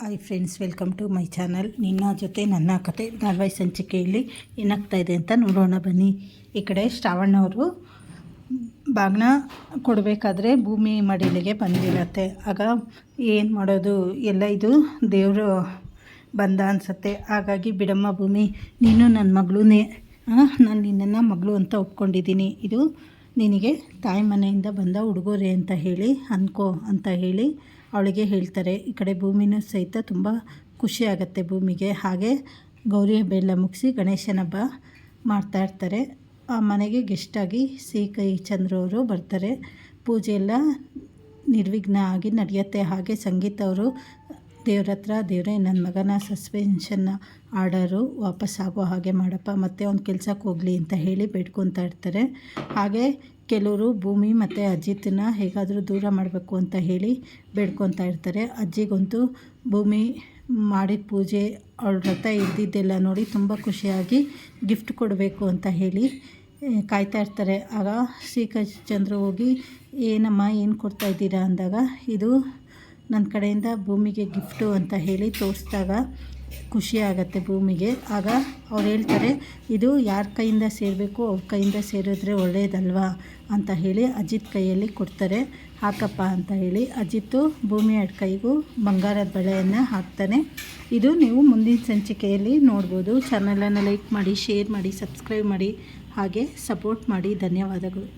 Hi friends welcome to my channel ನಿನ್ನ ಜೊತೆ ನನ್ನ ಕತೆ ಧಾರಾವಾಹಿ ಸಂಚಿಕೆಯಲ್ಲಿ ಏನಾಗ್ತಾ ಇದೆ ಅಂತ ನೋಡೋಣ ಬನ್ನಿ. ಈ ಕಡೆ ಶ್ರಾವಣ್ಣವರು ಬಾಗ್ನ ಕೊಡಬೇಕಾದ್ರೆ ಭೂಮಿ ಮಡಿಲಿಗೆ ಬಂದಿರತ್ತೆ. ಆಗ ಏನು ಮಾಡೋದು? ಎಲ್ಲ ಇದು ದೇವರು ಬಂದ ಅನಿಸುತ್ತೆ. ಹಾಗಾಗಿ ಬಿಡಮ್ಮ ಭೂಮಿ, ನೀನು ನನ್ನ ಮಗಳೂ ನಾನು ನಿನ್ನನ್ನು ಮಗಳು ಅಂತ ಒಪ್ಕೊಂಡಿದ್ದೀನಿ. ಇದು ನಿನಗೆ ತಾಯಿ ಮನೆಯಿಂದ ಬಂದ ಉಡುಗೊರೆ ಅಂತ ಹೇಳಿ, ಅನ್ಕೋ ಅಂತ ಹೇಳಿ ಅವಳಿಗೆ ಹೇಳ್ತಾರೆ. ಈ ಕಡೆ ಭೂಮಿನೂ ಸಹಿತ ತುಂಬ ಖುಷಿ ಆಗುತ್ತೆ ಭೂಮಿಗೆ. ಹಾಗೆ ಗೌರಿ ಹಬ್ಬ ಎಲ್ಲ ಮುಗಿಸಿ ಗಣೇಶನ ಹಬ್ಬ ಮಾಡ್ತಾ ಇರ್ತಾರೆ. ಆ ಮನೆಗೆ ಗೆಸ್ಟಾಗಿ ಸಿ ಕೈ ಚಂದ್ರವರು ಬರ್ತಾರೆ. ಪೂಜೆ ಎಲ್ಲ ನಿರ್ವಿಘ್ನ ಆಗಿ ನಡೆಯುತ್ತೆ. ಹಾಗೆ ಸಂಗೀತ ಅವರು ದೇವ್ರ ಹತ್ರ ದೇವರೇ ನನ್ನ ಮಗನ ಸಸ್ಪೆನ್ಷನ್ನ ಆರ್ಡರು ಆಗೋ ಹಾಗೆ ಮಾಡಪ್ಪ, ಮತ್ತೆ ಅವ್ನು ಕೆಲ್ಸಕ್ಕೆ ಹೋಗಲಿ ಅಂತ ಹೇಳಿ ಬೇಡ್ಕೊತಾ ಇರ್ತಾರೆ. ಹಾಗೆ ಕೆಲವರು ಭೂಮಿ ಮತ್ತು ಅಜಿತನ್ನ ಹೇಗಾದರೂ ದೂರ ಮಾಡಬೇಕು ಅಂತ ಹೇಳಿ ಬೇಡ್ಕೊತಾ ಇರ್ತಾರೆ. ಅಜ್ಜಿಗಂತೂ ಭೂಮಿ ಮಾಡಿದ ಪೂಜೆ ಅವಳ ವ್ರತ ಇದ್ದಿದ್ದೆಲ್ಲ ನೋಡಿ ತುಂಬ ಖುಷಿಯಾಗಿ ಗಿಫ್ಟ್ ಕೊಡಬೇಕು ಅಂತ ಹೇಳಿ ಕಾಯ್ತಾ ಇರ್ತಾರೆ. ಆಗ ಶ್ರೀಕ ಚಂದ್ರ ಹೋಗಿ, ಏನಮ್ಮ, ಏನು ಕೊಡ್ತಾ ಇದ್ದೀರಾ? ಅಂದಾಗ, ಇದು ನನ್ನ ಕಡೆಯಿಂದ ಭೂಮಿಗೆ ಗಿಫ್ಟು ಅಂತ ಹೇಳಿ ತೋರಿಸಿದಾಗ ಖುಷಿ ಆಗುತ್ತೆ ಭೂಮಿಗೆ. ಆಗ ಅವ್ರು ಹೇಳ್ತಾರೆ, ಇದು ಯಾರ ಕೈಯಿಂದ ಸೇರಬೇಕು? ಅವ್ರ ಕೈಯಿಂದ ಸೇರಿದ್ರೆ ಒಳ್ಳೆಯದಲ್ವಾ ಅಂತ ಹೇಳಿ ಅಜಿತ್ ಕೈಯಲ್ಲಿ ಕೊಡ್ತಾರೆ. ಹಾಕಪ್ಪ ಅಂತ ಹೇಳಿ ಅಜಿತ್ತು ಭೂಮಿ ಅಡ್ ಕೈಗೂ ಬಂಗಾರದ ಬಳೆಯನ್ನು ಹಾಕ್ತಾನೆ. ಇದು ನೀವು ಮುಂದಿನ ಸಂಚಿಕೆಯಲ್ಲಿ ನೋಡ್ಬೋದು. ಚಾನಲನ್ನು ಲೈಕ್ ಮಾಡಿ, ಶೇರ್ ಮಾಡಿ, ಸಬ್ಸ್ಕ್ರೈಬ್ ಮಾಡಿ, ಹಾಗೆ ಸಪೋರ್ಟ್ ಮಾಡಿ. ಧನ್ಯವಾದಗಳು.